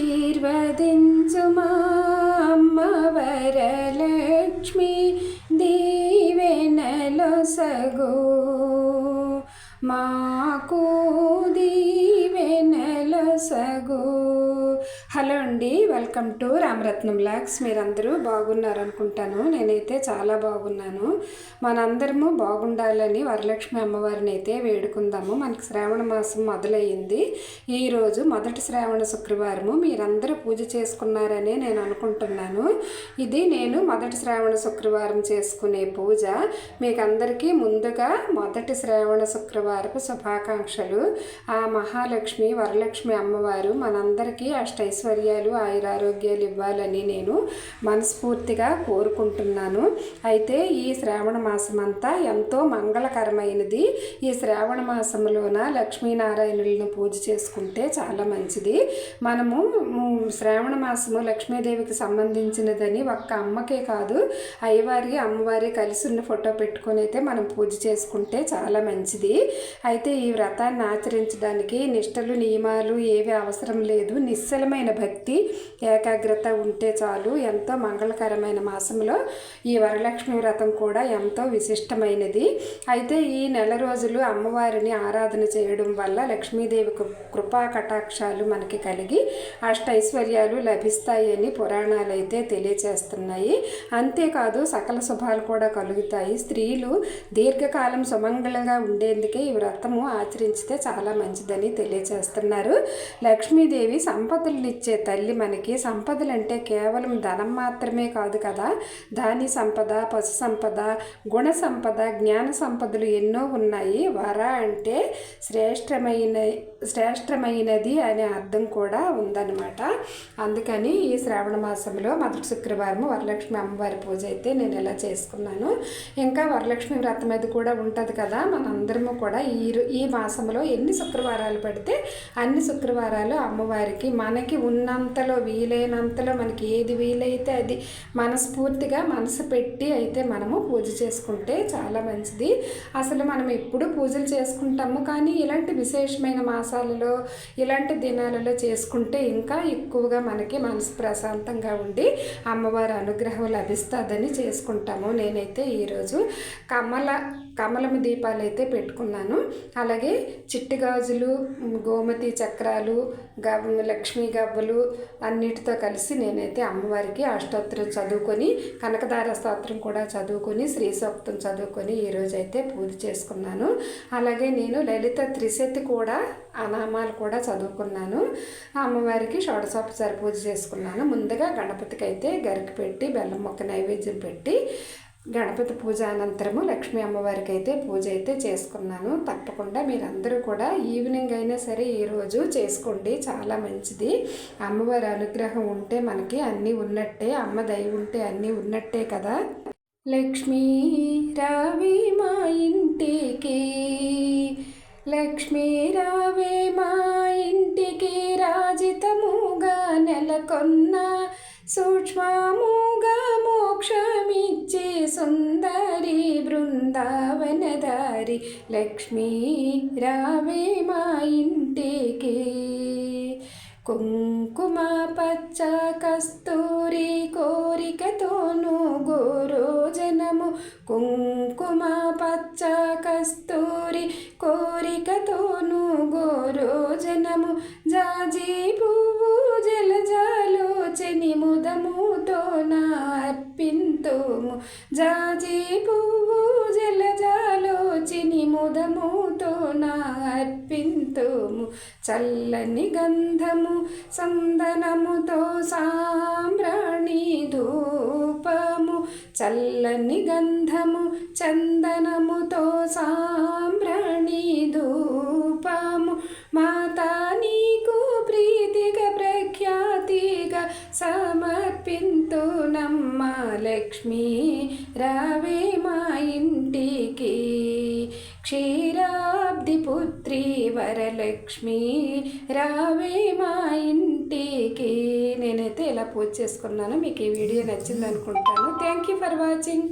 ఆశీర్వదించుమా అమ్మ వరలక్ష్మి దీవెనలొసగు మాకు దీవెనలొసగు హలో అండి వెల్కమ్ టు రామరత్నం బ్లాగ్స్ మీరందరూ బాగున్నారు అనుకుంటాను నేనైతే చాలా బాగున్నాను. మనందరము బాగుండాలని వరలక్ష్మి అమ్మవారిని అయితే వేడుకుందాము. మనకి శ్రావణ మాసం మొదలయ్యింది. ఈరోజు మొదటి శ్రావణ శుక్రవారము. మీరందరూ పూజ చేసుకున్నారని నేను అనుకుంటున్నాను. ఇది నేను మొదటి శ్రావణ శుక్రవారం చేసుకునే పూజ. మీకు అందరికీ ముందుగా మొదటి శ్రావణ శుక్రవారపు శుభాకాంక్షలు. ఆ మహాలక్ష్మి వరలక్ష్మి అమ్మవారు మనందరికీ ఐశ్వర్యాలు ఆయురారోగ్యాలు ఇవ్వాలని నేను మనస్ఫూర్తిగా కోరుకుంటున్నాను. అయితే ఈ శ్రావణ మాసం అంతా ఎంతో మంగళకరమైనది. ఈ శ్రావణ మాసంలోన లక్ష్మీనారాయణులను పూజ చేసుకుంటే చాలా మంచిది. మనము శ్రావణ మాసము లక్ష్మీదేవికి సంబంధించినదని ఒక్క అమ్మకే కాదు అయ్యవారి అమ్మవారి కలిసి ఉన్న ఫోటో పెట్టుకొని అయితే మనం పూజ చేసుకుంటే చాలా మంచిది. అయితే ఈ వ్రతాన్ని ఆచరించడానికి నిష్టలు నియమాలు ఏవి అవసరం లేదు. నిశ్చలమైన భక్తి ఏకాగ్రత ఉంటే చాలు. ఎంతో మంగళకరమైన మాసంలో ఈ వరలక్ష్మి వ్రతం కూడా ఎంతో విశిష్టమైనది. అయితే ఈ నెల రోజులు అమ్మవారిని ఆరాధన చేయడం వల్ల లక్ష్మీదేవి కృపా కటాక్షాలు మనకి కలిగి అష్టైశ్వర్యాలు లభిస్తాయని పురాణాలు అయితే తెలియచేస్తున్నాయి. అంతేకాదు సకల శుభాలు కూడా కలుగుతాయి. స్త్రీలు దీర్ఘకాలం సుమంగళంగా ఉండేందుకే ఈ వ్రతము ఆచరించితే చాలా మంచిదని తెలియచేస్తున్నారు. లక్ష్మీదేవి సంపదలు ఇచ్చే తల్లి మనకి సంపదలు అంటే కేవలం ధనం మాత్రమే కాదు కదా. దాని సంపద పశు సంపద గుణ సంపద జ్ఞాన సంపదలు ఎన్నో ఉన్నాయి. వర అంటే శ్రేష్టమైన శ్రేష్టమైనది అనే అర్థం కూడా ఉందన్నమాట. అందుకని ఈ శ్రావణ మాసంలో మొదటి శుక్రవారం వరలక్ష్మి అమ్మవారి పూజ అయితే నేను ఇలా చేసుకున్నాను. ఇంకా వరలక్ష్మి వ్రతం అది కూడా ఉంటుంది కదా. మనందరము కూడా ఈ ఈ మాసంలో ఎన్ని శుక్రవారాలు పడితే అన్ని శుక్రవారాలు అమ్మవారికి మనకి ఉన్నంతలో వీలైనంతలో మనకి ఏది వీలైతే అది మనస్ఫూర్తిగా మనసు పెట్టి అయితే మనము పూజ చేసుకుంటే చాలా మంచిది. అసలు మనం ఎప్పుడు పూజలు చేసుకుంటాము? కానీ ఇలాంటి విశేషమైన మాసాలలో ఇలాంటి దినాలలో చేసుకుంటే ఇంకా ఎక్కువగా మనకి మనసు ప్రశాంతంగా ఉండి అమ్మవారి అనుగ్రహం లభిస్తుందని చేసుకుంటాము. నేనైతే ఈరోజు కమల కమలము దీపాలు అయితే పెట్టుకున్నాను. అలాగే చిట్టి గాజులు గోమతి చక్రాలు గబ్ లక్ష్మీ గవ్వలు అన్నిటితో కలిసి నేనైతే అమ్మవారికి అష్టోత్తరం చదువుకొని కనకదార స్తోత్రం కూడా చదువుకొని శ్రీ సూక్తం చదువుకొని ఈరోజు అయితే పూజ చేసుకున్నాను. అలాగే నేను లలిత త్రిశతి కూడా అనామాలు కూడా చదువుకున్నాను. అమ్మవారికి షోడశోపచారి పూజ చేసుకున్నాను. ముందుగా గణపతికి అయితే గరికి పెట్టి బెల్లం మొక్క నైవేద్యం పెట్టి గణపతి పూజ అనంతరము లక్ష్మీ అమ్మవారికి అయితే పూజ అయితే చేసుకున్నాను. తప్పకుండా మీరందరూ కూడా ఈవినింగ్ అయినా సరే ఈరోజు చేసుకోండి. చాలా మంచిది. అమ్మవారి అనుగ్రహం ఉంటే మనకి అన్నీ ఉన్నట్టే అమ్మ దయ ఉంటే అన్నీ ఉన్నట్టే కదా. లక్ష్మీ రావి మా ఇంటికి లక్ష్మీ రావే మా ఇంటికి రాజితముగా నెలకొన్న సూక్ష్మము బృందావనదారి లక్ష్మీ రావే మా ఇంటికి. కుంకుమ పచ్చ కస్తూరి కోరికతోను గోరోజనము కుంకుమ పచ్చ కస్తూరి కోరికతోను గోరోజనము జాజి పువ్వు జలజాలోచని ముదముతో నా నార్పింతుము జాజి పువ్వు జలజాలోచిని ముదముతో నార్పింతుము చల్లని గంధము సందనముతో సాంబ్రాణి ధూపము. చల్లని గంధము చందనముతో సాంబ్రాణి ధూపము. మాతా నీకు ప్రీతిగా ప్రఖ్యాతిగా సమర్పింతునమ్మ లక్ష్మీ. రావే మా ఇంటికి బుద్ధిపుత్రి వరలక్ష్మి రావే మా ఇంటికి. నేనైతే ఇలా పూజ చేసుకున్నాను. మీకు ఈ వీడియో నచ్చింది అనుకుంటాను థ్యాంక్ యూ ఫర్ వాచింగ్